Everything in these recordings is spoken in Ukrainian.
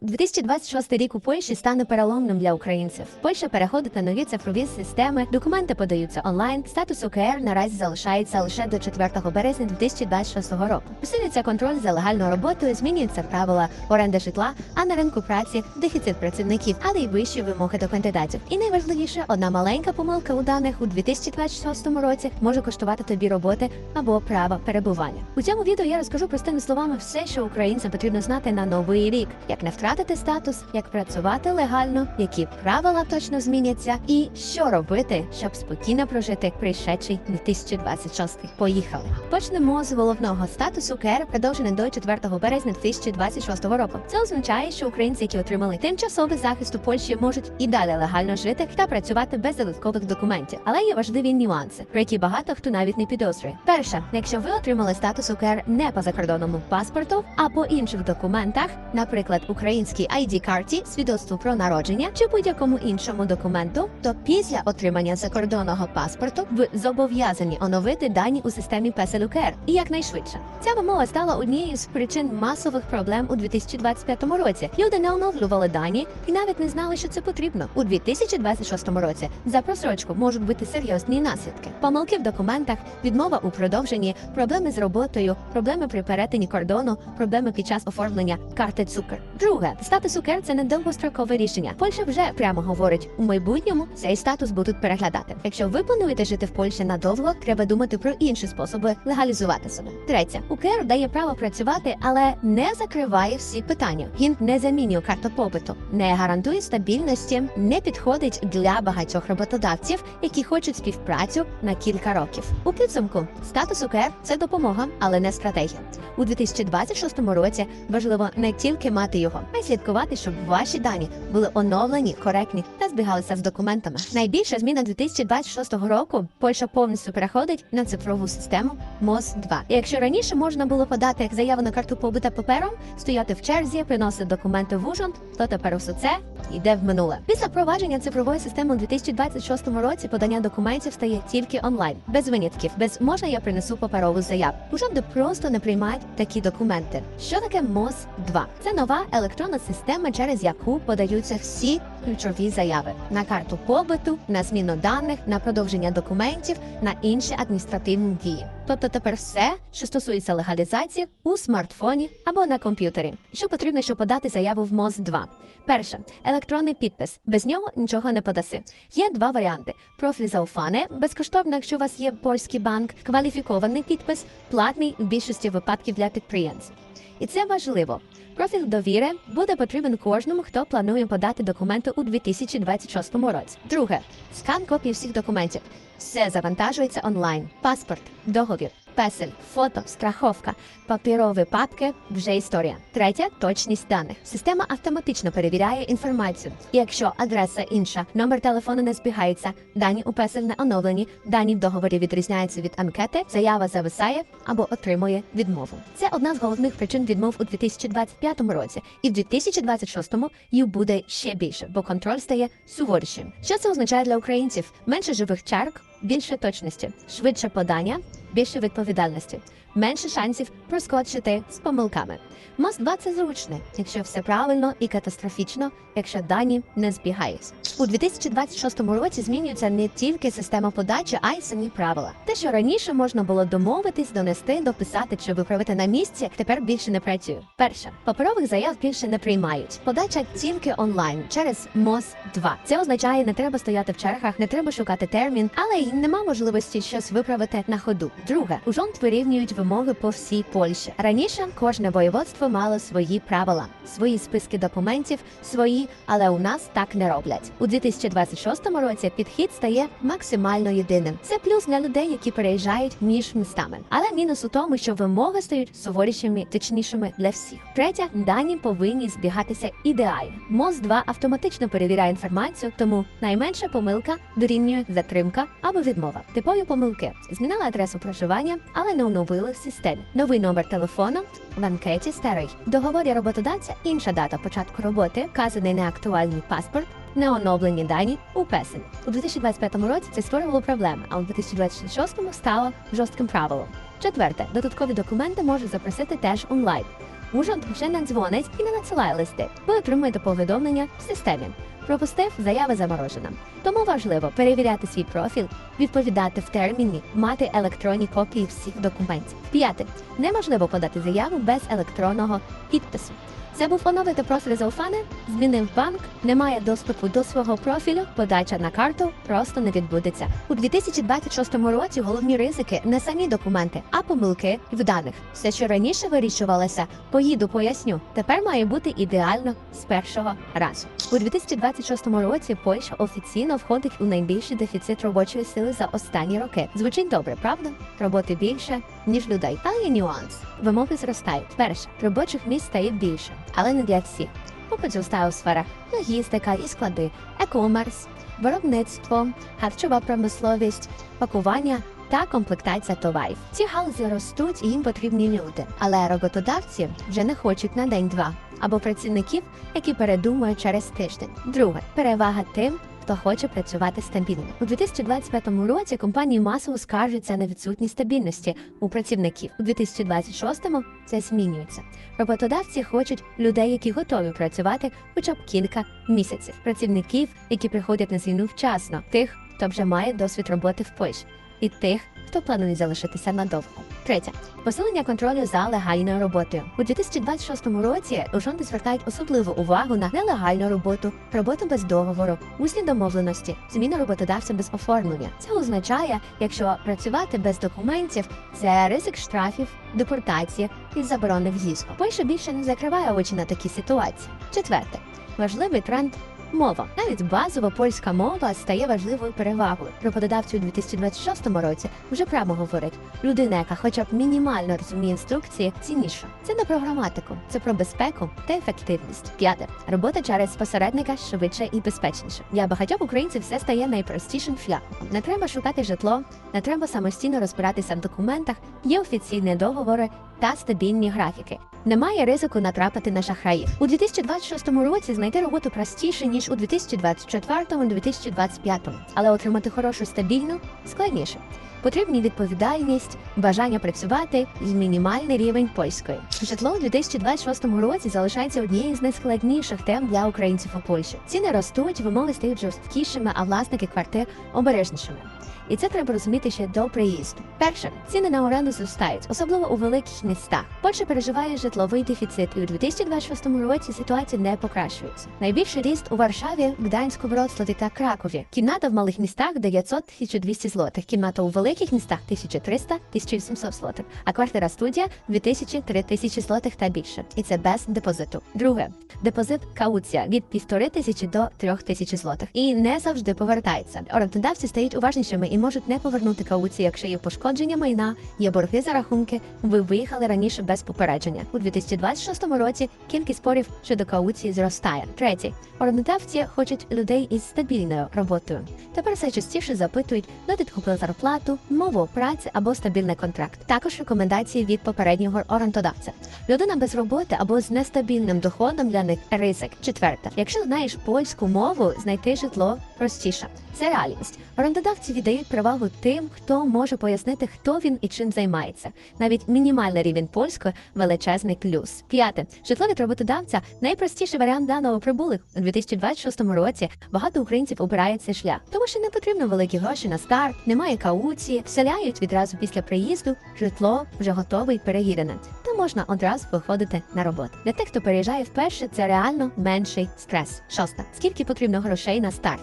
2026 рік у Польщі стане переломним для українців. Польща переходить на нові цифрові системи, документи подаються онлайн. Статус УКР наразі залишається лише до 4 березня 2026 року. Посилюється контроль за легальною роботою, змінюються правила оренди житла, а на ринку праці дефіцит працівників, але й вищі вимоги до кандидатів. І найважливіше, одна маленька помилка у даних у 2026 році може коштувати тобі роботи або права перебування. У цьому відео я розкажу простими словами все, що українцям потрібно знати на новий рік, як не втратити статус, як працювати легально, які правила точно зміняться, і що робити, щоб спокійно прожити пришедший 2026. Поїхали. Почнемо з головного статусу КР продовжений до 4 березня 2026 року. Це означає, що українці, які отримали тимчасовий захист у Польщі, можуть і далі легально жити та працювати без додаткових документів. Але є важливі нюанси, про які багато хто навіть не підозрює. Перше, якщо ви отримали статус УКР не по закордонному паспорту, а по інших документах, наприклад, українській id карті свідоцтву про народження чи будь-якому іншому документу, то після отримання закордонного паспорту ви зобов'язані оновити дані у системі PESEL УКР і якнайшвидше. Ця вимога стала однією з причин масових проблем у 2025 році. Люди не оновлювали дані і навіть не знали, що це потрібно. У 2026 році за просрочку можуть бути серйозні наслідки. Помилки в документах, відмова у продовженні, проблеми з роботою, проблеми при перетині кордону, проблеми під час оформлення карти цукер. Друге, статус УКР – це не довгострокове рішення. Польща вже прямо говорить, у майбутньому цей статус будуть переглядати. Якщо ви плануєте жити в Польщі надовго, треба думати про інші способи легалізувати себе. Третє, УКР дає право працювати, але не закриває всі питання. Він не замінює карту побиту, не гарантує стабільності, не підходить для багатьох роботодавців, які хочуть співпрацю на кілька років. У підсумку статус УКР – це допомога, але не стратегія. У 2026 році важливо не тільки мати його, а слідкувати, щоб ваші дані були оновлені, коректні та збігалися з документами. Найбільша зміна 2026 року Польща повністю переходить на цифрову систему МОЗ 2 І Якщо раніше можна було подати як заяву на карту побита папером, стояти в черзі, приносити документи в ужин, то тепер усе це йде в минуле. Після впровадження цифрової системи у 2026 році подання документів стає тільки онлайн, без винятків, без можна я принесу паперову заяву. Ужинди просто не приймають такі документи. Що таке МОЗ 2 Це нова електронна система, через яку подаються всі ключові заяви на карту побиту, на зміну даних, на продовження документів, на інші адміністративні дії. Тобто тепер все, що стосується легалізації, у смартфоні або на комп'ютері. Що потрібно, щоб подати заяву в МОЗ 2 Перше електронний підпис. Без нього нічого не подаси. Є два варіанти: профіль зауфане, безкоштовно, якщо у вас є польський банк, кваліфікований підпис, платний в більшості випадків для підприємців. І це важливо. Профіль довіри буде потрібен кожному, хто планує подати документи у 2026 році. Друге скан копії всіх документів. Все завантажується онлайн. Паспорт, договір, песель, фото, страховка, папірові папки вже історія. Третє точність даних. Система автоматично перевіряє інформацію. Якщо адреса інша, номер телефону не збігається, дані у песель не оновлені, дані в договорі відрізняються від анкети, заява зависає або отримує відмову. Це одна з головних причин відмов у 2025 році, і в 2026 їх буде ще більше, бо контроль стає суворішим. Що це означає для українців? Менше живих черг, більше точності, швидше подання, більше відповідальності, менше шансів проскочити з помилками. Мост 2 це зручне, якщо все правильно і катастрофічно, якщо дані не збігаються. У 2026 році змінюється не тільки система подачі, а й самі правила. Те, що раніше можна було домовитись, донести, дописати чи виправити на місці, тепер більше не працює. Перше, паперових заяв більше не приймають. Подача тільки онлайн через МОЗ 2 Це означає, не треба стояти в чергах, не треба шукати термін, але й нема можливості щось виправити на ходу. Друге, у жонт вирівнюють вимоги по всій Польщі. Раніше кожне воєводство мало свої правила, свої списки документів, свої, але у нас так не роблять. У 2026 році підхід стає максимально єдиним. Це плюс для людей, які переїжджають між містами. Але мінус у тому, що вимоги стають суворішими, точнішими для всіх. Третє, дані повинні збігатися ідеально. МОЗ 2 автоматично перевіряє інформацію, тому найменша помилка дорівнює затримка або відмова. Типові помилки змінили адресу проживання, але не оновили системі. Новий номер телефону в анкеті старий. Договорі роботодавця інша дата початку роботи, вказаний неактуальний паспорт. Неоновлені дані у песень у 2025 році це створювало проблеми, а у 2026 стало жорстким правилом. Четверте, додаткові документи можуть запросити теж онлайн. Уряд вже не дзвонить і не надсилає листи. Ви отримуєте повідомлення в системі. Пропустив заява заморожена. Тому важливо перевіряти свій профіль, відповідати в терміні, мати електронні копії всіх документів. П'яте. Неможливо подати заяву без електронного підпису. Забув оновити профіль Зауфани, змінив банк, немає доступу до свого профілю, подача на карту просто не відбудеться. У 2026 році головні ризики не самі документи, а помилки в даних. Все, що раніше вирішувалося, поїду, поясню. Тепер має бути ідеально з першого разу. У 2026 році Польща офіційно входить у найбільший дефіцит робочої сили за останні роки. Звучить добре, правда? Роботи більше ніж людей. Але є нюанс. Вимоги зростають. Перше, робочих місць стає більше, але не для всіх. Попит зростає у сферах логістика і склади, екомерс, виробництво, харчова промисловість, пакування. Та комплектація товарів. Ці галузі ростуть і їм потрібні люди. Але роботодавці вже не хочуть на день-два або працівників, які передумають через тиждень. Друге перевага тим, хто хоче працювати стабільно. У 2025 році компанії масово скаржаться на відсутність стабільності у працівників. У 2026-му це змінюється. Роботодавці хочуть людей, які готові працювати хоча б кілька місяців. Працівників, які приходять на зміну вчасно, тих, хто вже має досвід роботи в Польщі, і тих, хто планує залишитися надовго. Третє посилення контролю за легальною роботою у 2026 році урząди звертають особливу увагу на нелегальну роботу, роботу без договору, усні домовленості, зміну роботодавця без оформлення. Це означає, якщо працювати без документів, це ризик штрафів, депортації і заборони в'їзду. Польща більше не закриває очі на такі ситуації. Четверте важливий тренд. Мова навіть базова польська мова стає важливою перевагою. Роботодавці у 2026 році вже прямо говорять: людина, яка хоча б мінімально розуміє інструкції, цінніша. Це не про граматику, це про безпеку та ефективність. П'яте робота через посередника швидше і безпечніше. Для багатьох українців все стає найпростішим шляхом. Не треба шукати житло, не треба самостійно розбиратися в документах. Є офіційні договори та стабільні графіки. Немає ризику натрапити на шахраїв. У 2026 році знайти роботу простіше ніж у 2024-2025, але отримати хорошу стабільну складніше. Потрібні відповідальність, бажання працювати і мінімальний рівень польської. Житло у 2026 році залишається однією з найскладніших тем для українців у Польщі. Ціни ростуть, вимоги стають жорсткішими, а власники квартир обережнішими. І це треба розуміти ще до приїзду. Перше, ціни на оренду зростають, особливо у великих містах. Польща переживає житловий дефіцит, і у 2026 році ситуація не покращується. Найбільший ріст у Варшаві, Гданську, Вроцлаві та Кракові. Кімната в малих містах 900-1200 злотих, кімната у великих містах 1300-1700 злотих, а квартира студія 2000-3000 злотих та більше. І це без депозиту. Друге, депозит кауція від півтори тисячі до трьох тисяч злотих. І не завжди повертається. Орендодавці стають уважнішими і можуть не повернути кауцію, якщо є пошкодження майна, є борги за рахунки. Ви виїхали раніше без попередження. У 2026 році кількість спорів щодо кауції зростає. Третє, орендодавці хочуть людей із стабільною роботою. Тепер все частіше запитують додаткову зарплату, мову праці або стабільний контракт. Також рекомендації від попереднього орендодавця. Людина без роботи або з нестабільним доходом для них ризик. Четверте, якщо знаєш польську мову, знайти житло простіше. Це реальність. Орендодавці віддають перевагу тим, хто може пояснити, хто він і чим займається. Навіть мінімальний рівень польської величезний плюс. П'яте житло від роботодавця найпростіший варіант даного прибулих у 2026 році. Багато українців обирають цей шлях, тому що не потрібно великі гроші на старт, немає кауції, вселяють відразу після приїзду. Житло вже готове і перевірене. То можна одразу виходити на роботу. Для тих, хто переїжджає вперше, це реально менший стрес. Шоста. Скільки потрібно грошей на старт?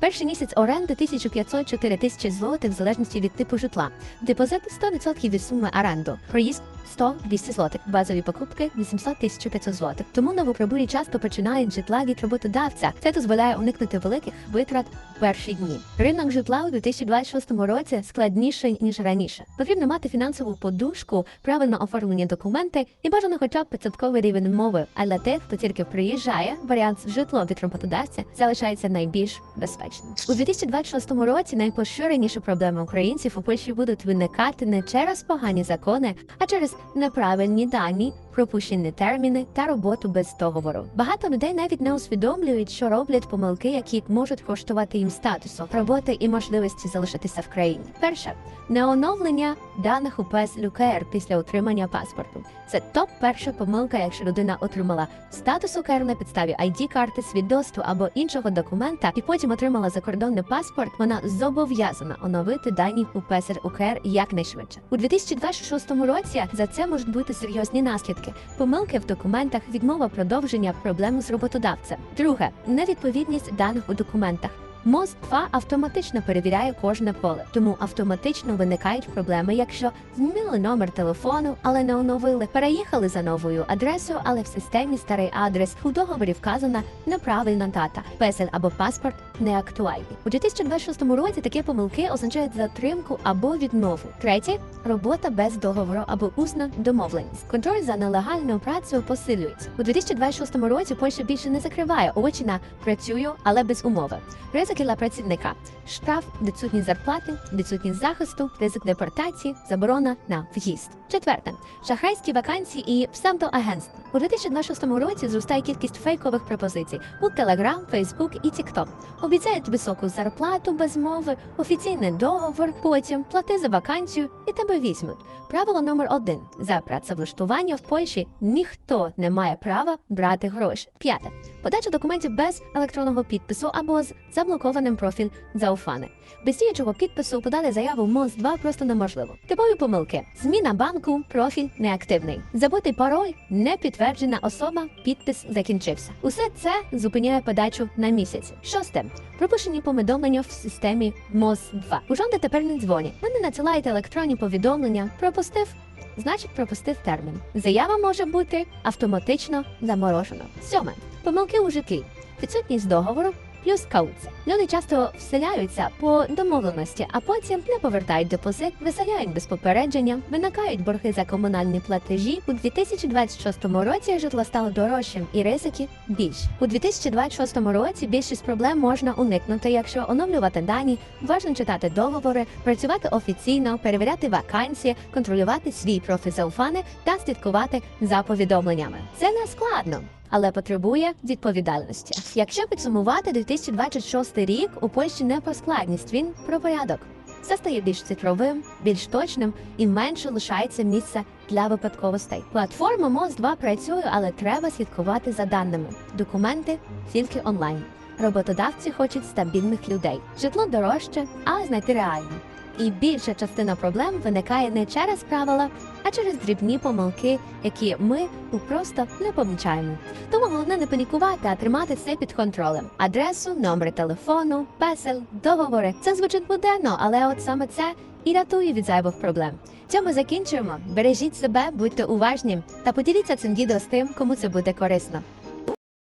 Перший місяць оренди 1500-4 тисячі злотих в залежності від типу житла. Депозит 100% від суми оренду. Проїзд 100-200 злотих. Базові покупки 800-1500 злотих. Тому новоприбулі часто починають житла від роботодавця. Це дозволяє уникнути великих витрат в перші дні. Ринок житла у 2026 році складніший ніж раніше. Потрібно мати фінансову подушку, правильно оформлені документи і бажано хоча б 500 рівень мови. А для тих, хто тільки приїжджає, варіант з житлом від роботодавця залишається найбільш безпечним. У 2026 році найпоширеніші проблеми українців у Польщі будуть виникати не через погані закони, а через неправильні дані пропущені терміни та роботу без договору. Багато людей навіть не усвідомлюють, що роблять помилки, які можуть коштувати їм статусу, роботи і можливості залишитися в країні. Перше неоновлення даних у ПЕС ЛЮКР після отримання паспорту. Це топ перша помилка, якщо людина отримала статус УКР на підставі id карти, свідоцтва або іншого документа, і потім отримала закордонний паспорт. Вона зобов'язана оновити дані у ПЕСР УКР якнайшвидше. У 2026 році за це можуть бути серйозні наслідки: помилки в документах, відмова продовження, проблеми з роботодавцем. Друге невідповідність даних у документах. МОЗ 2 автоматично перевіряє кожне поле, тому автоматично виникають проблеми, якщо змінили номер телефону, але не оновили, переїхали за новою адресою, але в системі старий адрес у договорі вказана неправильна дата, песель або паспорт не актуальні. У 2026 році такі помилки означають затримку або відмову. Третє робота без договору або усна домовленість. Контроль за нелегальною працею посилюється. У 2026 році Польща більше не закриває очі на працюю, але без умови. Ризики для працівника: штраф, відсутність зарплати, відсутність захисту, ризик депортації, заборона на в'їзд. Четверте шахрайські вакансії і псевдоагентства. У 2026 році зростає кількість фейкових пропозицій у Telegram, Facebook і TikTok. Обіцяють високу зарплату без мови, офіційний договор, потім плати за вакансію і тебе візьмуть. Правило номер один: за працевлаштування в Польщі ніхто не має права брати гроші. П'яте подача документів без електронного підпису або з заблокованим профіль зауфани. Без діючого підпису подати заяву МОЗ 2 просто неможливо. Типові помилки: зміна банку, профіль неактивний, забутий пароль, не підтверджена особа, підпис закінчився. Усе це зупиняє подачу на місяць. Шосте пропущені повідомлення в системі МОЗ 2 Ужонди тепер не дзвонять. Ви не надсилаєте електронні повідомлення. Пропустив. Значить, пропустив термін. Заява може бути автоматично заморожена. Сьоме помилки у житлі, відсутність договору. Плюс кауція. Люди часто вселяються по домовленості, а потім не повертають депозит, виселяють без попередження, виникають борги за комунальні платежі. У 2026 році житло стало дорожчим і ризики більші. У 2026 році більшість проблем можна уникнути, якщо оновлювати дані, уважно читати договори, працювати офіційно, перевіряти вакансії, контролювати свій профіль зауфани та слідкувати за повідомленнями. Це не складно але потребує відповідальності. Якщо підсумувати 2026 рік, у Польщі не про складність, він про порядок. Все стає більш цифровим, більш точним і менше лишається місця для випадковостей. Платформа МОЗ 2 працює, але треба слідкувати за даними. Документи тільки онлайн. Роботодавці хочуть стабільних людей. Житло дорожче, але знайти реально. І більша частина проблем виникає не через правила, а через дрібні помилки, які ми ну, просто не помічаємо. Тому головне не панікувати, а тримати все під контролем. Адресу, номер телефону, песель, договори. Це звучить буденно, але от саме це і рятує від зайвих проблем. Цьому закінчуємо. Бережіть себе, будьте уважні та поділіться цим відео з тим, кому це буде корисно.